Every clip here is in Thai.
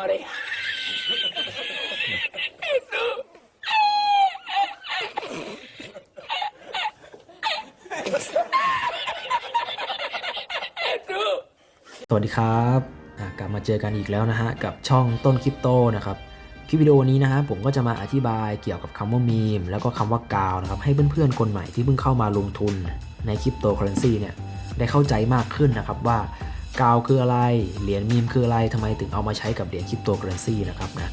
María. Jesús. สวัสดีครับกลับมาเจอกันอีกแล้วนะฮะ กับช่องต้นคริปโตนะครับคลิปวิดีโอนี้นะฮะผมก็จะมาอธิบายเกี่ยวกับคำว่ามีม แล้วก็คำว่ากาวนะครับให้เพื่อนๆคนใหม่ที่เพิ่งเข้ามาลงทุนในคริปโตเคอเรนซีเนี่ยได้เข้าใจมากขึ้นนะครับว่า กาวคืออะไร เหรียญมีมคืออะไรทำไมถึงเอามาใช้กับเหรียญคริปโตเคอเรนซีนะครับนะ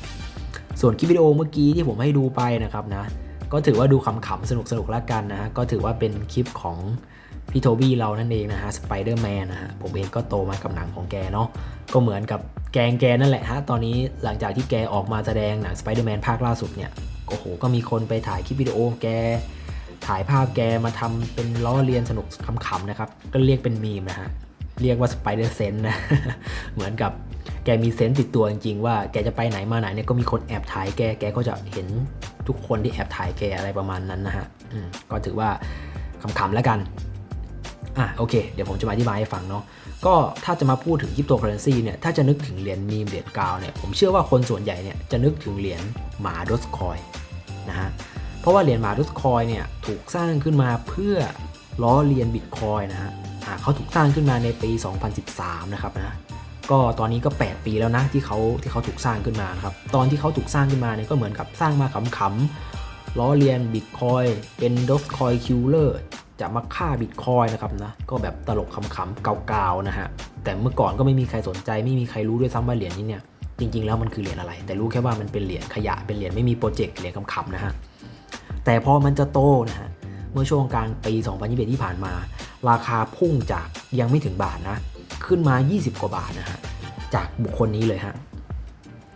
ส่วนคลิปวิดีโอเมื่อกี้ที่ผมให้ดูไปนะครับนะ ก็ถือว่าดูขำๆสนุกๆแล้วกันนะฮะ ก็ถือว่าเป็นคลิปของพี่โทบี้เรานั่นเองนะฮะ สไปเดอร์แมนนะฮะ ผมเองก็โตมากับหนังของแกเนาะ ก็เหมือนกับแกงแกนั่นแหละฮะ ตอนนี้หลังจากที่แกออกมาแสดงหนังสไปเดอร์แมนภาคล่าสุดเนี่ย โอ้โห ก็มีคนไปถ่ายคลิปวิดีโอแกถ่ายภาพแกมาทำเป็นล้อเลียนสนุกขำๆนะครับ ก็เรียกเป็นมีมนะฮะ เรียกว่าสไปเดอร์เซนนะ เหมือนกับแกมีเซนติดตัวจริงๆว่าแกจะไปไหนมาไหนเนี่ยก็มีคนแอบถ่ายแก แกก็จะเห็นทุกคนที่แอบถ่ายแกอะไรประมาณนั้นนะฮะก็ถือว่าขำๆแล้วกัน อะโอเค เดี๋ยวผมจะมาอธิบายให้ฟังเนาะ ก็ถ้าจะมาพูดถึงคริปโตเคอเรนซีเนี่ย ถ้าจะนึกถึงเหรียญมีมเหรียญกาวเนี่ย ผมเชื่อว่าคนส่วนใหญ่เนี่ยจะนึกถึงเหรียญหมาดอสคอยนะฮะ เพราะว่าเหรียญหมาดอสคอยเนี่ยถูกสร้างขึ้นมาเพื่อล้อเลียนบิตคอยนะฮะ เขาถูกสร้างขึ้นมาในปี 2013 นะครับนะก็ตอนนี้ก็ 8 ปีแล้วนะที่เขาที่เขาถูกสร้างขึ้นมานะครับตอนที่เขาถูกสร้างขึ้นมาเนี่ยก็เหมือนกับสร้างมาขำๆล้อเลียนบิตคอยเป็นดอสคอยคิลเลอร์จะมาฆ่าบิตคอยนะครับนะก็แบบตลกขำๆเก่าๆนะฮะแต่เมื่อก่อนก็ไม่มีใครสนใจไม่มีใครรู้ด้วยซ้ำว่าเหรียญนี้เนี่ยจริงๆแล้วมันคือเหรียญอะไร แต่รู้แค่ว่ามันเป็นเหรียญขยะเป็นเหรียญไม่มีโปรเจกต์เหรียญขำๆนะฮะแต่พอมันจะโตนะฮะ มื่อช่วงกลางปี 2021 ที่ผ่านมา ราคาพุ่งจากยังไม่ถึงบาทนะ ขึ้นมา 20 กว่าบาทนะฮะ จากบุคคลนี้เลยฮะ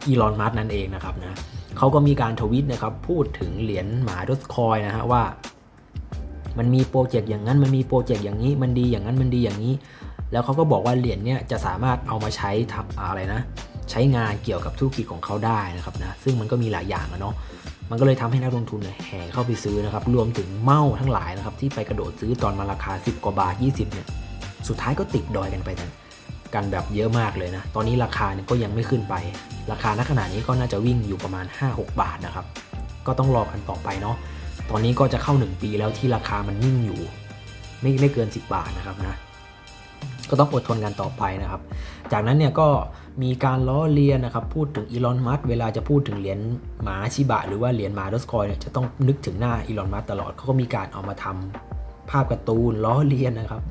อีลอน มัสนั่นเองนะครับนะเขาก็มีการทวิตนะครับพูดถึงเหรียญหมาดอสคอยนะฮะว่า มันมีโปรเจกต์อย่างนั้นมันมีโปรเจกต์อย่างนี้มันดีอย่างนั้นมันดีอย่างนี้ แล้วเขาก็บอกว่าเหรียญเนี่ยจะสามารถเอามาใช้ทำอะไรนะ ใช้งานเกี่ยวกับธุรกิจของเขาได้นะครับนะซึ่งมันก็มีหลายอย่างอะเนาะ มันก็เลยทำให้นักลงทุนแห่เข้าไปซื้อนะครับ รวมถึงเมาทั้งหลายนะครับ ที่ไปกระโดดซื้อตอนมาราคา 10 กว่าบาท 20 เนี่ย สุดท้ายก็ติดดอยกันไปกันกันแบบเยอะมากเลยนะ ตอนนี้ราคาเนี่ยก็ยังไม่ขึ้นไป ราคาณขณะนี้ก็น่าจะวิ่งอยู่ประมาณ 5-6 บาทนะครับ ก็ต้องรอกันต่อไปเนาะ ตอนนี้ก็จะเข้า 1 ปีแล้วที่ราคามันนิ่งอยู่ ไม่ไม่เกิน 10 บาทนะครับนะ ก็ต้องอดทนกันต่อไปนะครับ จากนั้นเนี่ยก็มีการล้อเลียนนะครับ พูดถึงอีลอน มัสเวลาจะพูดถึงเหรียญหมาชิบะ หรือว่าเหรียญหมาดอสคอยเนี่ยจะต้องนึกถึงหน้าอีลอน มัสตลอดเขาก็มีการเอามาทำภาพการ์ตูนล้อเลียนนะครับ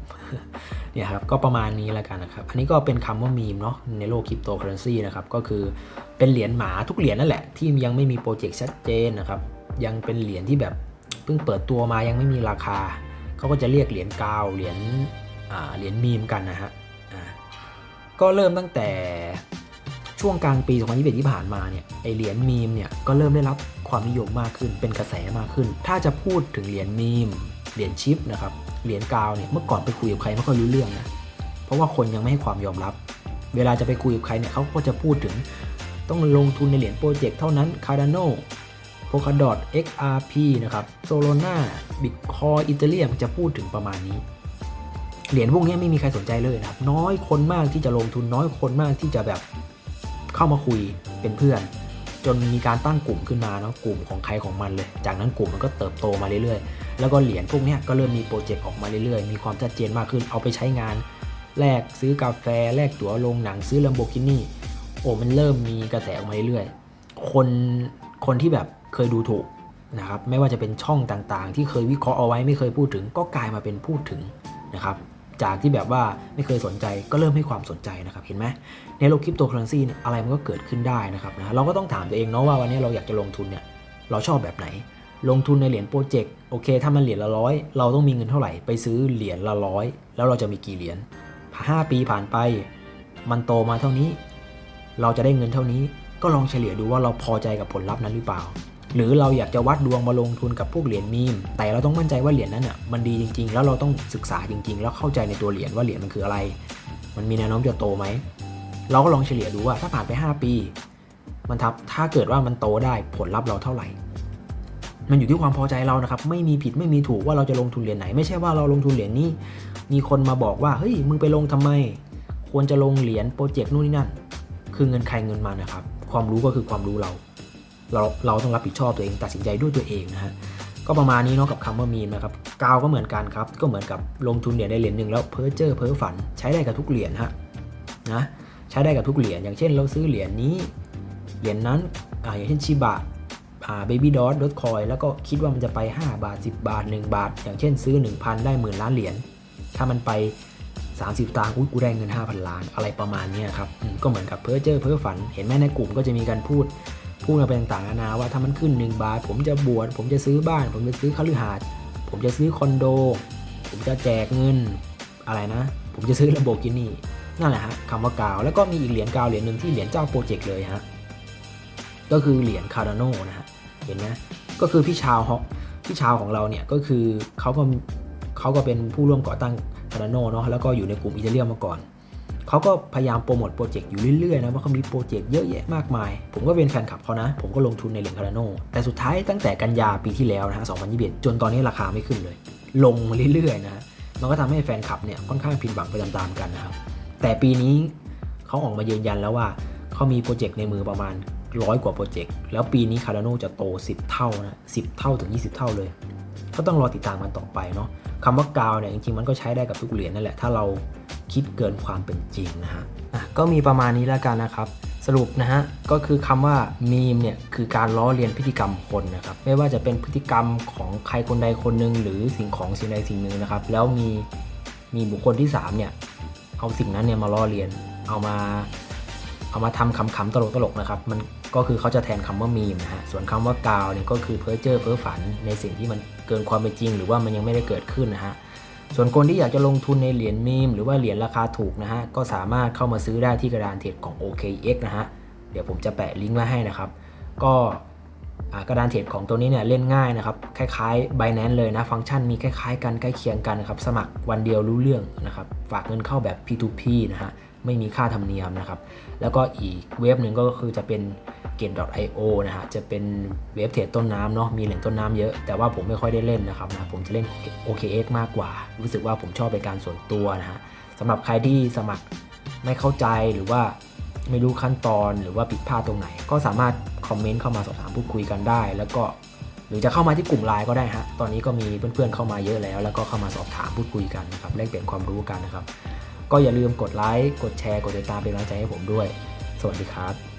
เนี่ยครับก็ประมาณนี้แล้วกันนะครับ อันนี้ก็เป็นคำว่ามีมเนาะในโลกคริปโตเคอเรนซีนะครับก็คือเป็นเหรียญหมาทุกเหรียญนั่นแหละที่ยังไม่มีโปรเจกต์ชัดเจนนะครับยังเป็นเหรียญที่แบบเพิ่งเปิดตัวมายังไม่มีราคาเขาก็จะเรียกเหรียญกาวเหรียญ เหรียญมีมกันนะฮะก็เริ่มตั้งแต่ช่วงกลางปี 2021 ที่ผ่านมาเนี่ยไอเหรียญมีมเนี่ยก็เริ่มได้รับความนิยมมากขึ้น เป็นกระแสมากขึ้น ถ้าจะพูดถึงเหรียญมีมเหรียญชิปนะครับเหรียญกาวเนี่ยเมื่อก่อนไปคุยกับใครไม่ค่อยรู้เรื่องนะเพราะว่าคนยังไม่ให้ความยอมรับ เวลาจะไปคุยกับใครเนี่ยเขาก็จะพูดถึงต้องลงทุนในเหรียญโปรเจกต์เท่านั้น Cardano Polkadot XRP นะครับ Solana Bitcoin Ethereum จะพูดถึงประมาณนี้ เหรียญพวกนี้ไม่มีใครสนใจเลยนะครับ น้อยคนมากที่จะลงทุนน้อยคนมากที่จะแบบเข้ามาคุยเป็นเพื่อน จนมีการตั้งกลุ่มขึ้นมาเนาะกลุ่มของใครของมันเลย จากนั้นกลุ่มมันก็เติบโตมาเรื่อยๆ แล้วก็เหรียญพวกนี้ก็เริ่มมีโปรเจกต์ออกมาเรื่อยๆ มีความชัดเจนมากขึ้นเอาไปใช้งานแลกซื้อกาแฟแลกตั๋วลงหนังซื้อ Lamborghini โอ้มันเริ่มมีกระแสออกมาเรื่อยๆคนคนที่แบบเคยดูถูกนะครับไม่ว่าจะเป็นช่องต่างๆ ที่เคยวิเคราะห์เอาไว้ไม่เคยพูดถึงก็กลายมาเป็นพูดถึงนะครับ จากที่แบบว่าไม่เคยสนใจก็เริ่มให้ความสนใจนะครับเห็นไหมในโลกคริปโตเคอเรนซีเนี่ยอะไรมันก็เกิดขึ้นได้นะครับนะเราก็ต้องถามตัวเองเนาะว่าวันนี้เราอยากจะลงทุนเนี่ยเราชอบแบบไหน ลงทุนในเหรียญโปรเจกต์โอเค ถ้ามันเหรียญละร้อยเราต้องมีเงินเท่าไหร่ไปซื้อเหรียญละร้อยแล้วเราจะมีกี่เหรียญห้าปีผ่านไป มันโตมาเท่านี้ เราจะได้เงินเท่านี้ ก็ลองเฉลี่ยดูว่าเราพอใจกับผลลัพธ์นั้นหรือเปล่า หรือเราอยากจะวัดดวงมาลงทุนกับพวกเหรียญมีม แต่เราต้องมั่นใจว่าเหรียญนั้นอะมันดีจริง ๆ แล้วเราต้องศึกษาจริง ๆ แล้วเข้าใจในตัวเหรียญว่าเหรียญมันคืออะไร มันมีแนวโน้มจะโตไหม เราก็ลองเฉลี่ยดูว่าถ้าผ่านไป 5 ปี มันทับถ้าเกิดว่ามันโตได้ผลลัพธ์เราเท่าไหร่ มันอยู่ที่ความพอใจเรานะครับไม่มีผิดไม่มีถูกว่าเราจะลงทุนเหรียญไหน ไม่ใช่ว่าเราลงทุนเหรียญนี้ มีคนมาบอกว่าเฮ้ยมึงไปลงทำไม ควรจะลงเหรียญโปรเจกต์นู่นนี่นั่น คือเงินใครเงินมันนะครับความรู้ก็คือความรู้เรา เราเราต้องรับผิดชอบตัวเองตัดสินใจด้วยตัวเองนะฮะก็ประมาณนี้เนาะกับคำว่ามีมนะครับกาวก็เหมือนกันครับ ก็เหมือนกับลงทุนเหรียญได้เหรียญหนึ่งแล้วเพ้อเจ้อเพ้อฝัน ใช้ได้กับทุกเหรียญฮะนะใช้ได้กับทุกเหรียญอย่างเช่น เราซื้อเหรียญนี้เหรียญนั้นอ่าอย่างเช่นชิบะอ่าเบบี้ดอทดอทคอยแล้วก็คิดว่ามันจะไป 5 บาท 10 บาท 1 บาท อย่างเช่นซื้อ 1,000 ได้หมื่นล้านเหรียญถ้ามันไป 30 ตางค์กูได้เงิน 5,000 ล้านอะไรประมาณนี้ครับก็เหมือนกับเพ้อเจ้อเพ้อฝัน เห็นไหมในกลุ่มก็จะมีการพูด พูดมาเป็นต่างๆนานาว่าถ้ามันขึ้น 1 บาท ผมจะบวชผมจะซื้อบ้าน ผมจะซื้อคฤหาสน์ผมจะซื้อคอนโด ผมจะแจกเงินอะไรนะ ผมจะซื้อลำโบกินี่นั่นแหละฮะคำว่ากาว แล้วก็มีอีกเหรียญกาวเหรียญหนึ่งที่เหรียญเจ้าโปรเจกต์เลยฮะก็คือเหรียญคาร์ดโนนะฮะเห็นไหมก็คือพี่ชาวฮอกพี่ชาวของเราเนี่ยก็คือเขาก็เขาก็เป็นผู้ร่วมก่อตั้งคาร์ดโนเนาะแล้วก็อยู่ในกลุ่มอิตาเลียนมาก่อน เขาก็พยายามโปรโมทโปรเจกต์อยู่เรื่อยๆนะว่าเขามีโปรเจกต์เยอะแยะมากมาย ผมก็เป็นแฟนคลับเขานะ ผมก็ลงทุนในเหรียญคาร์โนแต่สุดท้ายตั้งแต่กันยาปีที่แล้วนะฮะ2021 จนตอนนี้ราคาไม่ขึ้นเลย ลงเรื่อยๆนะมันก็ทำให้แฟนคลับเนี่ยค่อนข้างผิดหวังไปตามๆกันนะครับแต่ปีนี้เขาออกมายืนยันแล้วว่าเขามีโปรเจกต์ในมือประมาณร้อยกว่าโปรเจกต์แล้วปีนี้คาร์โนจะโต 10 เท่านะ10 เท่าถึง 20 เท่าเลย ก็ต้องรอติดตามมันต่อไปเนาะคำว่ากาวเนี่ยจริงๆมันก็ใช้ได้กับทุกเหรียญนั่นแหละถ้าเรา คิดเกินความเป็นจริงนะฮะอะก็มีประมาณนี้แล้วกันนะครับ สรุปนะฮะก็คือคำว่ามีมเนี่ยคือการล้อเลียนพฤติกรรมคนนะครับไม่ว่าจะเป็นพฤติกรรมของใครคนใดคนหนึ่งหรือสิ่งของสิ่งใดสิ่งหนึ่งนะครับแล้วมีมีบุคคลที่สามเนี่ยเอาสิ่งนั้นเนี่ยมาล้อเลียนเอามาเอามาทำคำๆตลกๆนะครับมันก็คือเขาจะแทนคำว่ามีมนะฮะ ส่วนคำว่ากาวเนี่ยก็คือเพ้อเจ้อเพ้อฝันในสิ่งที่มันเกินความเป็นจริง หรือว่ามันยังไม่ได้เกิดขึ้นนะฮะ ส่วนคนที่อยากจะลงทุนในเหรียญมีม หรือว่าเหรียญราคาถูกนะฮะ ก็สามารถเข้ามาซื้อได้ที่กระดานเทรดของ OKX นะฮะ เดี๋ยวผมจะแปะลิงก์ไว้ให้นะครับ ก็กระดานเทรดของตัวนี้เนี่ยเล่นง่ายนะครับ คล้ายๆ Binance เลยนะ ฟังก์ชันมีคล้ายๆ กันใกล้เคียงกันนะครับ สมัครวันเดียวรู้เรื่องนะครับ ฝากเงินเข้าแบบ P2P นะฮะ ไม่มีค่าธรรมเนียมนะครับ แล้วก็อีกเว็บหนึ่งก็คือจะเป็น g a t .io นะฮะจะเป็นเว็บเทรดต้นน้ำเนาะมีเหรียญต้นน้ำเยอะแต่ว่าผมไม่ค่อยได้เล่นนะครับนะผมจะเล่น OKX มากกว่า รู้สึกว่าผมชอบเป็นการส่วนตัวนะฮะสำหรับใครที่สมัครไม่เข้าใจหรือว่าไม่รู้ขั้นตอนหรือว่าผิดพลาดตรงไหน ก็สามารถคอมเมนต์เข้ามาสอบถามพูดคุยกันได้ แล้วก็หรือจะเข้ามาที่กลุ่มไลน์ก็ได้ฮะตอนนี้ก็มีเพื่อนๆเข้ามาเยอะแล้ว แล้วก็เข้ามาสอบถามพูดคุยกันนะครับแลกเปลี่ยนความรู้กันนะครับก็อย่าลืมกดไลค์กดแชร์กดติดตามเป็นกำลังใจให้ผมด้วย สวัสดีครับ